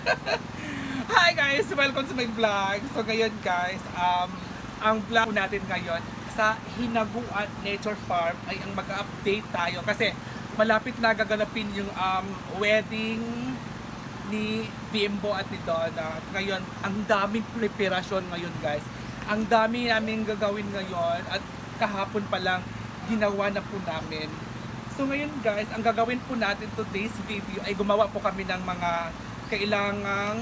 Hi guys! Welcome to my vlog. So ngayon guys, um, ang vlog natin ngayon sa Hinaguan Nature Farm ay ang mag-update tayo kasi malapit na gaganapin yung um, wedding ni Bimbo at ni Donna. Ngayon, ang daming preparasyon ngayon guys. Ang dami namin gagawin ngayon at kahapon pa lang ginawa na po namin. So ngayon guys, ang gagawin po natin today's video ay gumawa po kami ng mga kailangang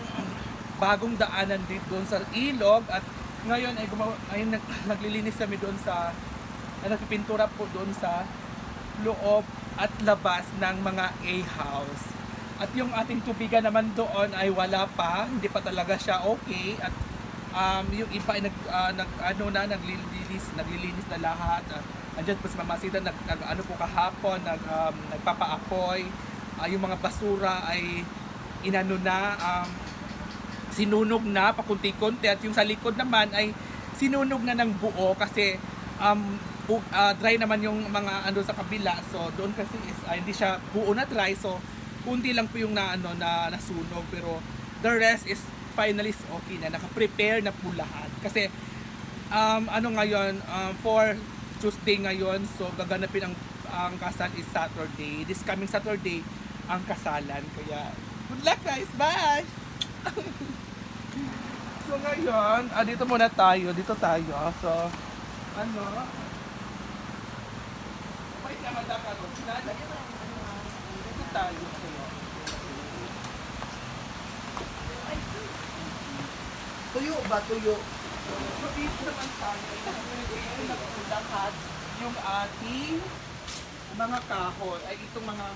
bagong daanan dito doon sa ilog at ngayon ay gumawa ay nag, naglilinis kami doon sa ay nagpipintura po doon sa loob at labas ng mga A-house. At yung ating tubigan naman doon ay wala pa, hindi pa talaga siya okay at um, yung iba ay nag, ah, nag ano na naglilinis, naglilinis na lahat. Uh, andyan po si Mama Sita nag, nag ano po kahapon, nag um, nagpapaapoy. Ah, yung mga basura ay inano na um, sinunog na pakunti-kunti at yung sa likod naman ay sinunog na ng buo kasi um, ah, dry naman yung mga ano sa kabila. So doon kasi is ah, hindi siya buo na dry. So kunti lang po yung na ano na nasunog. Pero the rest is finally is okay na. Naka-prepare na po lahat. Kasi um, ano ngayon um, for Tuesday ngayon so gaganapin ang ang kasal is Saturday. This coming Saturday ang kasalan. Kaya luck guys bye So ngayon, ah, dito muna tayo, dito tayo. So, ano? Wait naman. Sinadali na. Dito tayo. Tuyo ba? Tuyo. So dito naman tayo. Ito na po lahat yung ating mga kahoy. Ay itong mga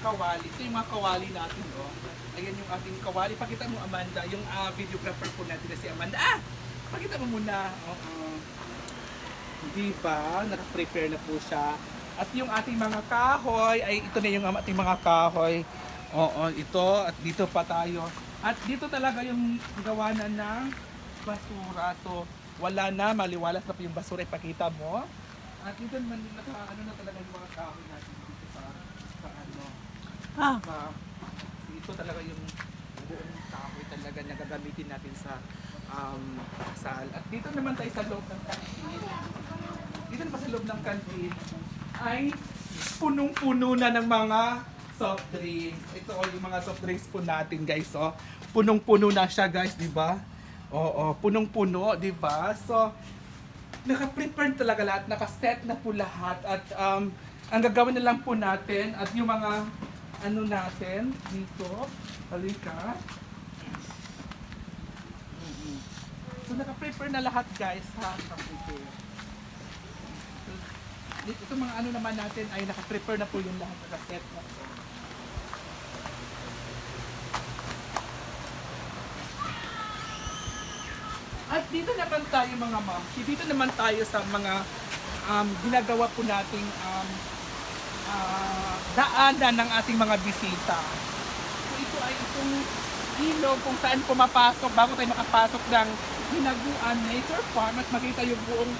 kawali. Ito yung mga kawali natin. Oh. Ayan yung ating kawali. Pakita mo Amanda, yung ah, videographer po natin na si Amanda. Ah! Pakita mo muna. Oo. Di ba? Naka-prepare na po siya. At yung ating mga kahoy, ay ito na yung ating mga kahoy. Oo, ito. At dito pa tayo. At dito talaga yung gawa na ng basura. So, wala na, maliwalas na po yung basura. Ipakita mo. At dito naman, naka, ano na talaga yung mga kahoy natin dito sa, sa ano. Ah. Sa, ito talaga yung buong kahoy talaga na gagamitin natin sa um, kasal. At dito naman tayo sa loob ng kantin. Dito naman sa loob ng kantin ay punong-puno na ng mga soft drinks. Ito oh, yung mga soft drinks po natin guys. Oh. Punong-puno na siya guys, di ba? Oo, punong-puno, di ba? So, naka-prepare talaga lahat, naka-set na po lahat at um, ang gagawin na lang po natin at yung mga ano natin dito, halika. Mm-mm. So naka-prepare na lahat guys ha, naka-prepare. Dito itong mga ano naman natin ay naka-prepare na po yung lahat naka-set. At dito naman tayo mga ma'am, dito naman tayo sa mga um, ginagawa po nating um, daanan ng ating mga bisita. So ito ay itong ilog kung saan pumapasok bago tayo makapasok ng Hinaguan Nature Farm at makita yung buong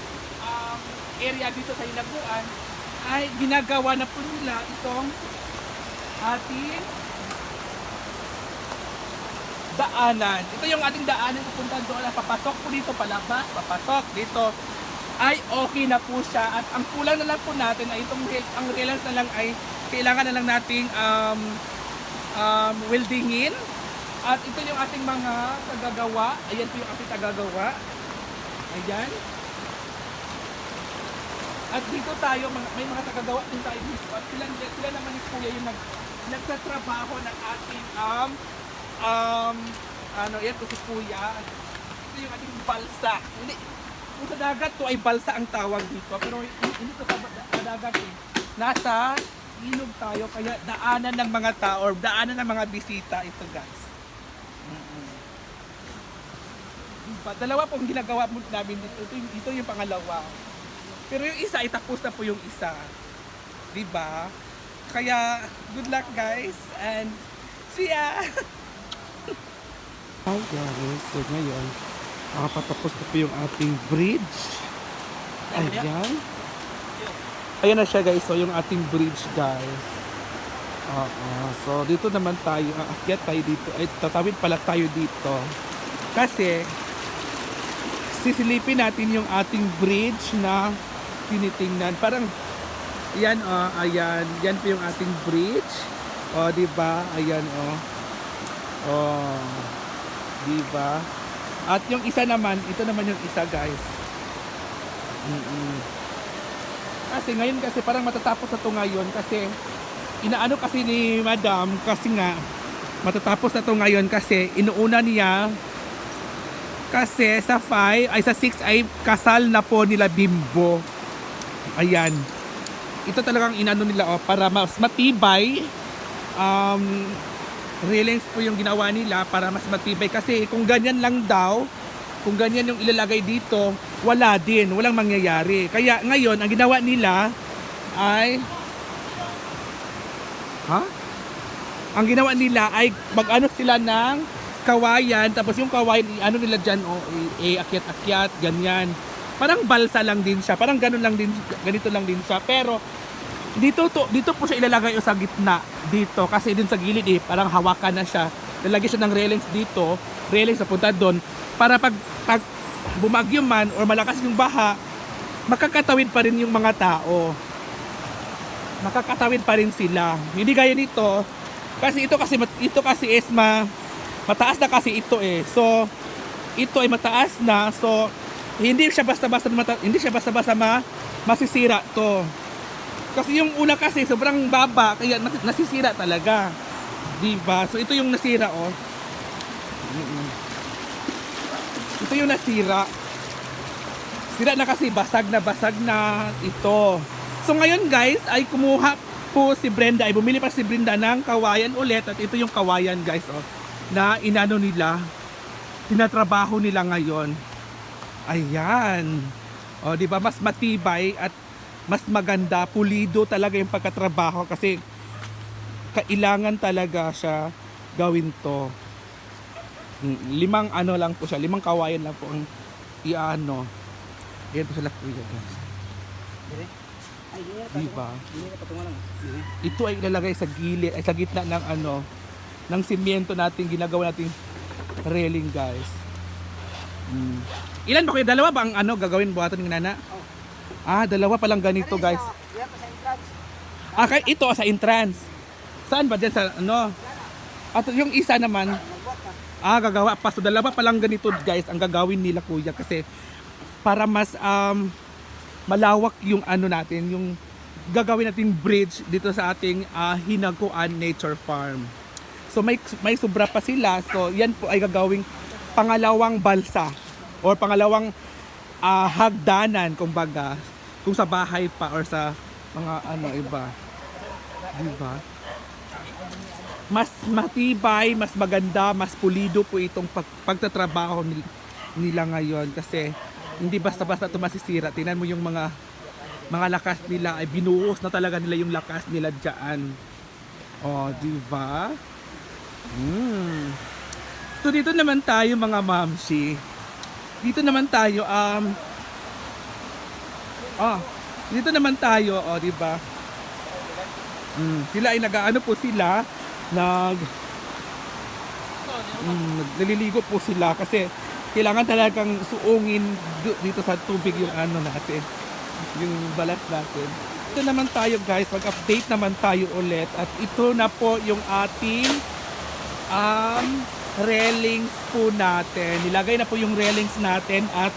um, area dito sa Hinaguan ay ginagawa na po nila itong ating daanan. Ito yung ating daanan pupunta doon. Papasok po dito palabas, papasok dito ay okay na po siya. At ang kulang na lang po natin ay itong ang railings na lang ay kailangan na lang nating um, um, weldingin. At ito yung ating mga tagagawa. Ayan po yung ating tagagawa. Ayan. At dito tayo may mga tagagawa din tayo dito. At sila, sila naman ni kuya yung nag, nagtatrabaho ng ating um, um, ano yan po si kuya. Ito yung ating balsa. Hindi kung sa dagat to ay balsa ang tawag dito pero hindi to sa, sa dagat eh. Nasa ilog tayo kaya daanan ng mga tao or daanan ng mga bisita ito guys. Mm-mm. Diba? dalawa pong ginagawa mo namin dito. Ito, ito yung pangalawa. Pero yung isa ay tapos na po yung isa. Di ba kaya good luck guys and see ya! Hi guys, so ngayon, nakapatapos na po yung ating bridge. Ayan. Ayan na siya guys, so yung ating bridge guys. Oo. So, dito naman tayo. Aakyat tayo dito. Ay, tatawid pala tayo dito. Kasi, sisilipin natin yung ating bridge na tinitingnan. Parang, yan oh, ayan. Yan po yung ating bridge. O, di ba? Ayan oh. Oh. Di ba? At yung isa naman, ito naman yung isa, guys. Mm-mm. Kasi ngayon kasi parang matatapos na to ngayon kasi inaano kasi ni Madam kasi nga matatapos na to ngayon kasi inuuna niya kasi sa 5 ay sa 6 ay kasal na po nila Bimbo. Ayan. Ito talagang inano nila oh, para mas matibay um railings po yung ginawa nila para mas matibay. Kasi kung ganyan lang daw kung ganyan yung ilalagay dito wala din, walang mangyayari. Kaya ngayon ang ginawa nila ay ha? ang ginawa nila ay mag-ano sila ng kawayan. Tapos yung kawayan ano nila dyan o eh, akyat-akyat ganyan. Parang balsa lang din siya. Parang ganun lang din ganito lang din siya. Pero dito to dito po siya ilalagay sa gitna dito. Kasi din sa gilid eh parang hawakan na siya. Lalagay siya ng railings dito railings na punta doon para pag, pag bumagyo man or malakas yung baha makakatawid pa rin yung mga tao. Makakatawid pa rin sila. Hindi gaya nito. Kasi ito kasi ito kasi is ma mataas na kasi ito eh. So ito ay mataas na. So hindi siya basta-basta hindi siya basta-basta ma masisira to kasi yung una kasi sobrang baba kaya nas- nasisira talaga. 'Di ba? So ito yung nasira oh. Ito yung nasira. Sira na kasi basag na basag na ito. So ngayon guys ay kumuha po si Brenda ay bumili pa si Brenda ng kawayan ulit at ito yung kawayan guys oh na inano nila tinatrabaho nila ngayon. Ayan. O, di ba mas matibay at mas maganda, pulido talaga yung pagkatrabaho kasi kailangan talaga siya gawin to. Mm, Limang ano lang po siya, limang kawayan lang po ang iano. Yan po sila kuya guys. Ay, di na Di ba? Di na patungan lang. Ito ay ilalagay sa gilid, ay sa gitna ng ano, ng simyento natin, ginagawa natin railing guys. Mm. Ilan ba kayo? Dalawa ba ang ano gagawin buhaton ng nana? Ah, dalawa pa lang ganito guys. Ah, kay ito sa entrance. Saan ba dyan sa ano? At yung isa naman, ka. ah, gagawa pa. So, dalawa pa lang ganito guys ang gagawin nila kuya kasi para mas um, malawak yung ano natin, yung gagawin nating bridge dito sa ating ah, Hinaguan Nature Farm. So may may sobra pa sila. So yan po ay gagawing pangalawang balsa or pangalawang ah, hagdanan kumbaga kung sa bahay pa or sa mga ano iba. Di ba? Mas matibay, mas maganda, mas pulido po itong pag, pagtatrabaho nil- nila ngayon kasi hindi basta-basta ito masisira. Tingnan mo yung mga mga lakas nila ay binuhos na talaga nila yung lakas nila diyan. Oh, di ba? Hmm. So dito naman tayo mga mamsi. Dito naman tayo um Ah, dito naman tayo, oh, di ba? Mm, sila ay nag-ano po sila, nag mm, nagliligo po sila kasi kailangan talagang suungin dito sa tubig yung ano natin, yung balat natin. Ito naman tayo guys, mag-update naman tayo ulit at ito na po yung ating um, railings po natin. Nilagay na po yung railings natin at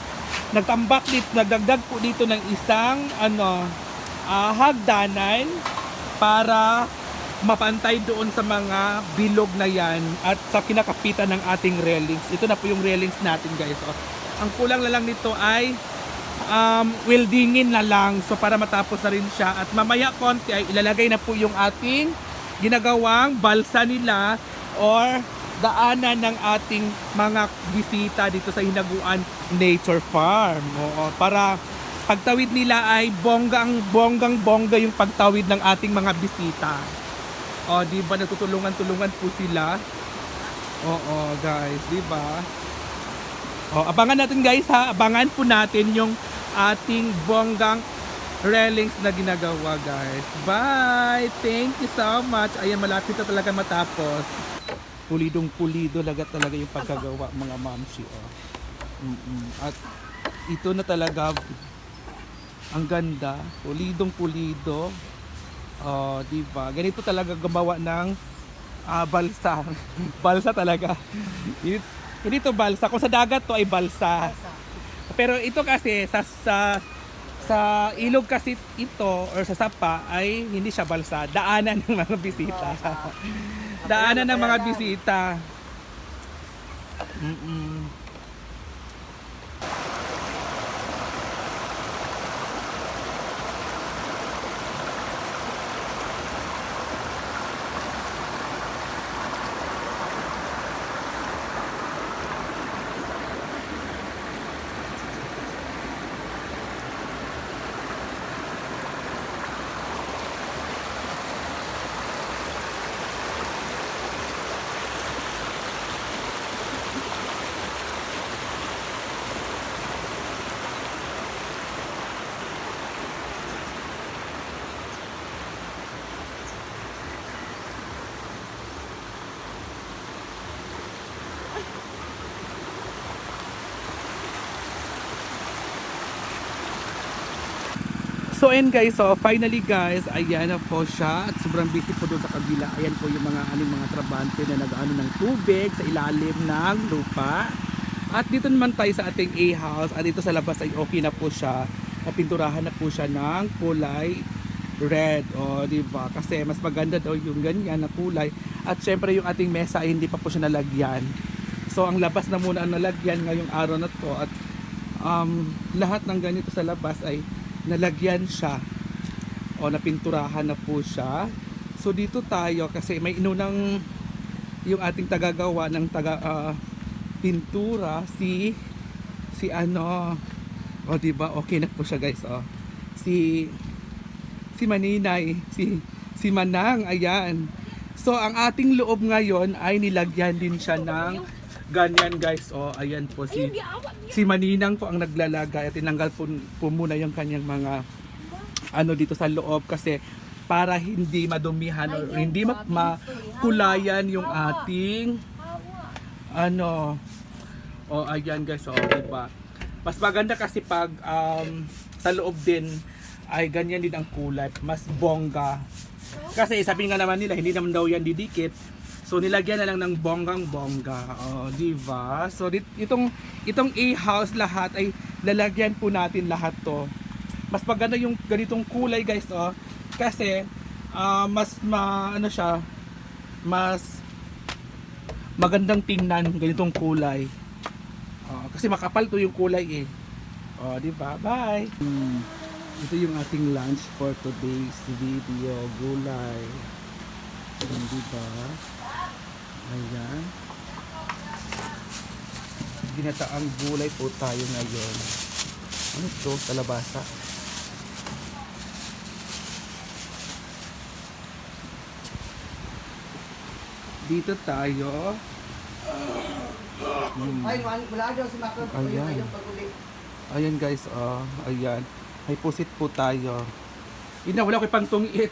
nagtambak dito, nagdagdag po dito ng isang ano, ah, hagdanan para mapantay doon sa mga bilog na yan at sa kinakapitan ng ating railings. Ito na po yung railings natin guys. Oh. Ang kulang na lang nito ay um, weldingin na lang so para matapos na rin siya at mamaya konti ay ilalagay na po yung ating ginagawang balsa nila or daanan ng ating mga bisita dito sa Hinaguan Nature Farm. Oo, para pagtawid nila ay bonggang bonggang bongga yung pagtawid ng ating mga bisita. O, di ba natutulungan-tulungan po sila? Oo, guys, di ba? O, abangan natin guys ha, abangan po natin yung ating bonggang railings na ginagawa guys. Bye! Thank you so much. Ayan, malapit na talaga matapos. Pulidong pulido lagat talaga yung pagkagawa mga mamshi. Oh. Mm-mm. At ito na talaga ang ganda. Pulidong pulido. Oh, di ba? Ganito talaga gumawa ng ah, balsa. balsa talaga. hindi, to balsa. Kung sa dagat to ay balsa. Pero ito kasi sa sa sa ilog kasi ito or sa sapa ay hindi siya balsa, daanan ng mga bisita. daanan ng mga bisita. Mm-mm. So and guys, so finally guys, ayan na po siya at sobrang busy po doon sa kabila. Ayan po yung mga aning mga trabante na nag-ano ng tubig sa ilalim ng lupa. At dito naman tayo sa ating A-house at dito sa labas ay okay na po siya. Napinturahan na po siya ng kulay red. O, di ba? Kasi mas maganda daw yung ganyan na kulay. At syempre yung ating mesa ay hindi pa po siya nalagyan. So ang labas na muna ang nalagyan ngayong araw na to at um, lahat ng ganito sa labas ay nalagyan siya o napinturahan na po siya. So dito tayo kasi may inunang yung ating tagagawa ng taga ah, pintura si si ano o di ba okay na po siya guys oh. Si si Maninay, si si Manang, ayan. So ang ating loob ngayon ay nilagyan din siya ng ganyan guys. Oh, ayan po si si Maninang po ang naglalagay. At tinanggal po, po muna yung kanyang mga ano dito sa loob. Kasi para hindi madumihan or hindi ma- makulayan yung ating ano. Oh ayan guys. Oh diba? Mas maganda kasi pag um, sa loob din ay ganyan din ang kulay. Mas bongga. Kasi sabi nga naman nila hindi naman daw yan didikit So nilagyan na lang ng bonggang bongga. Oh, di ba? So dit, itong itong A-house lahat ay lalagyan po natin lahat 'to. Mas maganda yung ganitong kulay, guys, oh. Kasi ah, mas ma ano siya, mas magandang tingnan ganitong kulay. Oh, kasi makapal to yung kulay eh. Oh, di ba? Bye. Hmm. Ito yung ating lunch for today's video, gulay. Hmm, di ba? Ayan. Ginataang gulay po tayo ngayon. Ano ito? Kalabasa? Dito tayo. Hmm. Ay, wala daw si Macron. Ayan. Ayan guys, oh, ayan. May pusit po tayo. Ina, wala ko pang tungiit.